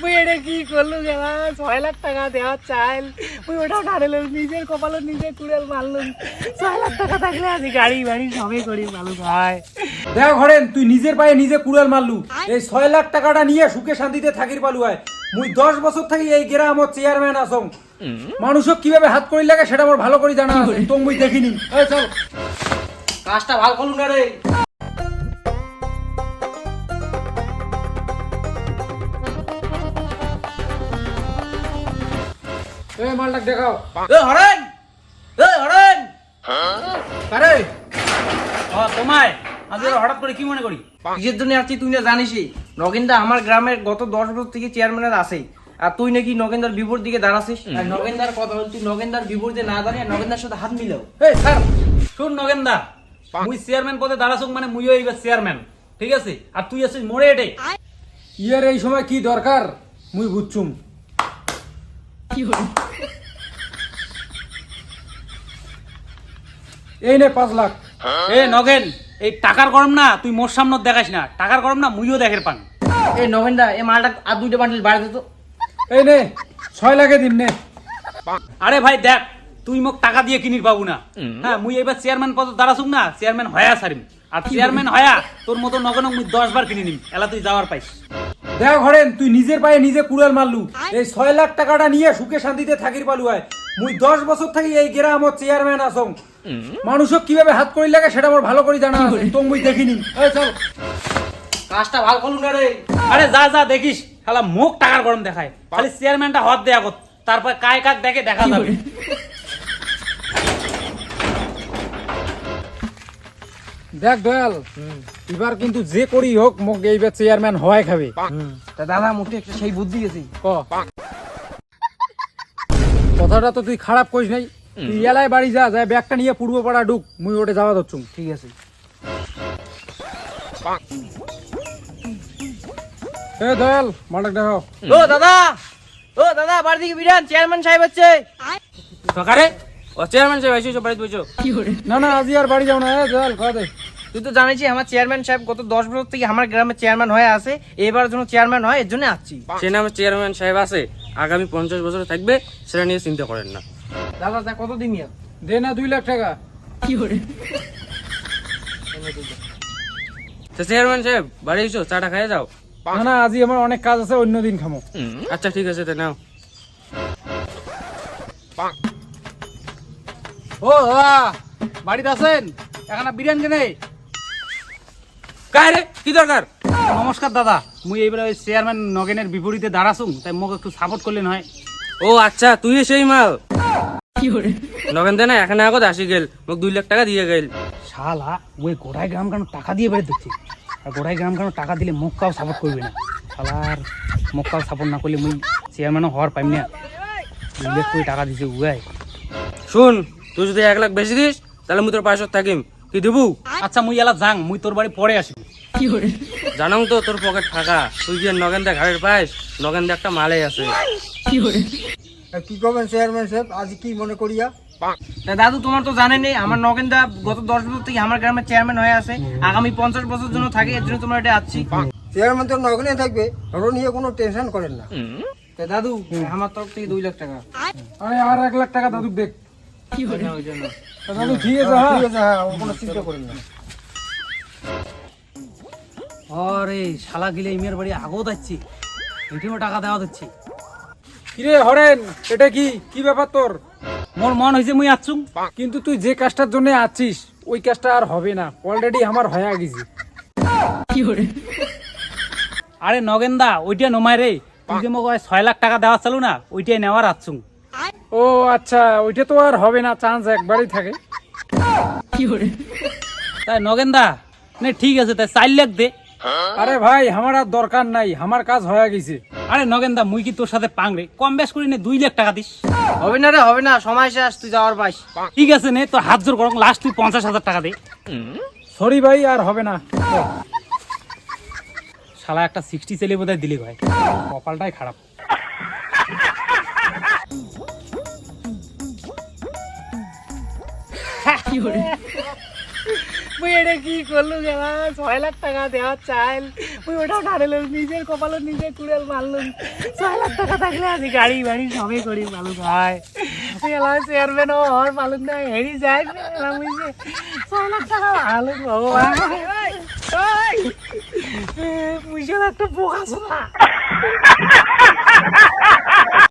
মুই এটা কি করলু গেলা ছয় লাখ টাকা দেওয়ার চাইল। মুই ওটা ঢাড়েল নিজের কপালে নিজে কুড়েল মারলুম। ছয় লাখ টাকা থাকলে আজ গাড়ি বাড়ি সবই করি মালু ভাই দেখ হরেন তুই নিজের পায়ে নিজে কুড়াল মারলু এই ছয় লাখ টাকাটা নিয়ে সুখে শান্তিতে থাকির পালু হয়। মুই দশ বছর থাকি এই গ্রামত চেয়ারম্যান আসং মানুষক কীভাবে হাত করি লাগে সেটা আমার ভালো করে জানা আছে তো মুই দেখিনি। চল। কাজটা ভালো করলুম না রে। এই মালটাক দেখাও। এ হরেন এ হরেন। আরে ও তোমায় আজ হঠাৎ করে কি মনে করি? কিসের জন্য আসছি তুই না জানিসই? নগেনদা আমার গ্রামের গত দশ বছর থেকে চেয়ারম্যানের আছে আর তুই নাকি নগেন্দার বিপর দিকে দাঁড়াছিস আর নগেন্দার কথা হল তুই নগেন্দার বিপরীতে না দাঁড়িয়ে নগেন্দার সাথে হাত মিলাও। এই স্যার। শুন নগেন্দা মুই চেয়ারম্যান পদে দাঁড়াছুক মানে মুইও এইবার চেয়ারম্যান ঠিক আছে? আর তুই আছিস মোড়ে এটে ইয়ার এই সময় কি দরকার? মুই বুঝছুম। এই নে পাঁচ লাখ। এ নগেন এই টাকার গরম না তুই মোর সামনে দেখাস না। টাকার গরম না মুইও দেখের পান। এই নগেন্দা এই মালটা আর দুইটা বান্ডিল বাড়ি দিত এই নে ছয় লাখে দিন নে। আরে ভাই দেখ তুই মোক টাকা দিয়ে কিনির পাবো না। হ্যাঁ মুই এবার চেয়ারম্যান পদে দাঁড়াছুক না চেয়ারম্যান হয়া সারিম আর চেয়ারম্যান হয়া তোর মতো নগেন মুই দশ বার কিনে নিম। এলা তুই যাওয়ার পাইস। দেখ হরেন তুই নিজের পায়ে নিজে কুড়াল মারলু। এই ছয় লাখ টাকাটা নিয়ে সুখে শান্তিতে থাকির পালু হয় মুই দশ বছর থাকি এই গ্রামত চেয়ারম্যান আসং। মানুষক কীভাবে হাত করি লাগে সেটা আমার ভালো করে জানা আছে তো মুই দেখিনি। এই চল। কাজটা ভালো করলুম না রে? আরে যা যা দেখিস। খালা মুখ টাকার গরম দেখায়। খালি চেয়ারম্যানটা হদ দেয়া কর তারপর কায় কাক দেখে দেখা যাবে। দেখ দয়াল এবার কিন্তু যে করি হোক মোক এইবার চেয়ারম্যান হওয়াই খাবে। তা দাদা মুখে একটা সেই বুদ্ধি গেছি। ক? কথাটা তো তুই খারাপ করিস নাই। তুই এলায় বাড়ি যা যায় ব্যাগটা নিয়ে পূর্ব পাড়া ঢুক মুই ওটে যাওয়া ধরছুম। ঠিক আছে। এ দয়াল মালটাক দেখাও। ও দাদা ও দাদা বাড়ি দিকে বিরান চেয়ারম্যান সাহেব হচ্ছে। সকারে ও চেয়ারম্যান সাহেব এসেছ বাড়িতে বসো। না না আজ আর বাড়ি যাও না কথা দে। তুই তো জানিসই আমার চেয়ারম্যান সাহেব গত দশ বছর থেকে আমার গ্রামে চেয়ারম্যান হয়ে আছে এবার জন্য চেয়ারম্যান হয় এর জন্য আসছি। সে নামে চেয়ারম্যান সাহেব আছে আগামী পঞ্চাশ বছর থাকবে সেটা নিয়ে চিন্তা করেন না। দাদা তা কত দিন দে না দুই লাখ টাকা। তো চেয়ারম্যান সাহেব বাড়ি এসো চাটা খাইয়ে যাও। না না আজই আমার অনেক কাজ আছে অন্য দিন খামো। আচ্ছা ঠিক আছে তো নাও। ও দাদা বাড়িতে আছেন? এখানে বিরিয়ানি কেনে কায় রে? কি দরকার? নমস্কার দাদা। মুই এইবার ওই চেয়ারম্যান নগেনের বিপরীতে দাঁড়াছুম তাই মোক একটু সাপোর্ট করলেন হয় ও আচ্ছা তুই সেই মাল। নগেন দে না এখানে আগত আসি গেল। মোক দুই লাখ টাকা দিয়ে গেল। শালা ওই গোড়ায় গ্রাম কেন টাকা দিয়ে বেড়ে দিচ্ছে? আর গোড়ায় গ্রাম কেন টাকা দিলে মুখ কাউ সাপোর্ট করবে না? শালার মুখ কাউ সাপোর্ট না করলে মুই চেয়ারম্যানও হওয়ার পাইম না। দুই লাখ কোটি টাকা দিছে উগায় শুন তুই যদি এক লাখ বেশি দিস তাহলে মুই তোর পাঁচশো থাকিম। কি দেবু? আচ্ছা মুই এলা যাং মুই তোর বাড়ি পরে আসবি। জানাম তো তোর পকেট ফাঁকা। তুই গিয়ে নগেন দা ঘাড়ের পাইস নগেন দা একটা মালে আছে। কি করবেন চেয়ারম্যান সাহেব? আজ কি মনে করিয়া? তা দাদু তোমার তো জানেনই আমার নগেনদা গত দশ বছর থেকে আমার গ্রামের চেয়ারম্যান হয়ে আছে। আগামী পঞ্চাশ বছর জন্য থাকে এর জন্য তোমার এটা আসছি চেয়ারম্যান তো নগনে থাকবে ওটা নিয়ে কোনো টেনশন করেন না। তা দাদু আমার তরফ থেকে দুই লাখ টাকা। আরে আর এক লাখ টাকা দাদুক দেখ। দাদু ঠিক আছে হ্যাঁ ঠিক আছে হ্যাঁ কোনো চিন্তা করেন না। আরে শালা গিলে ইমের বাড়ি আগেও যাচ্ছি। এটিও টাকা দেওয়া দিচ্ছি। কিরে হরেন এটা কি? কি ব্যাপার তোর? মোর মন হয়েছে মুই আছুম কিন্তু তুই যে কাজটার জন্য আছিস ওই কাজটা আর হবে না। অলরেডি আমার হয়ে গেছে। আরে নগেন্দা ওইটা নমায় রে। তুই যে মোক ওই ছয় লাখ টাকা দেওয়া চালু না ওইটাই নেওয়ার আছুম ও আচ্ছা ওইটা তো আর হবে না চান্স একবারই থাকে। তাই নগেন্দা নে ঠিক আছে তাই চার লাখ দে। আরে ভাই আমার আর দরকার নাই আমার কাজ হয়ে গেছে। আরে নগেন্দা মুই কি তোর সাথে পাং রে কম বেশ করি নে দুই লাখ টাকা দিস। হবে না রে হবে না সময় শেষ তুই যাওয়ার পাইস ঠিক আছে নে তোর হাত জোর করো লাস্ট তুই পঞ্চাশ হাজার টাকা দে। সরি ভাই আর হবে না। শালা একটা সিক্সটি ছেলে বোধহয় দিলি ভাই। কপালটাই খারাপ। মুই এটা কি করলু গেলা ছয় লাখ টাকা দেওয়ার চাইল। মুই ওটাও ঢাড়েলাম নিজের কপালে নিজে কুড়াল মারলাম। ছয় লাখ টাকা থাকলে আজ গাড়ি বাড়ি সবে করি, মালু ভাই। এলাম চেয়ারম্যান না? হেরি যে, ছয় লাখ টাকা ভালো ভগবান মুই একটা বোকা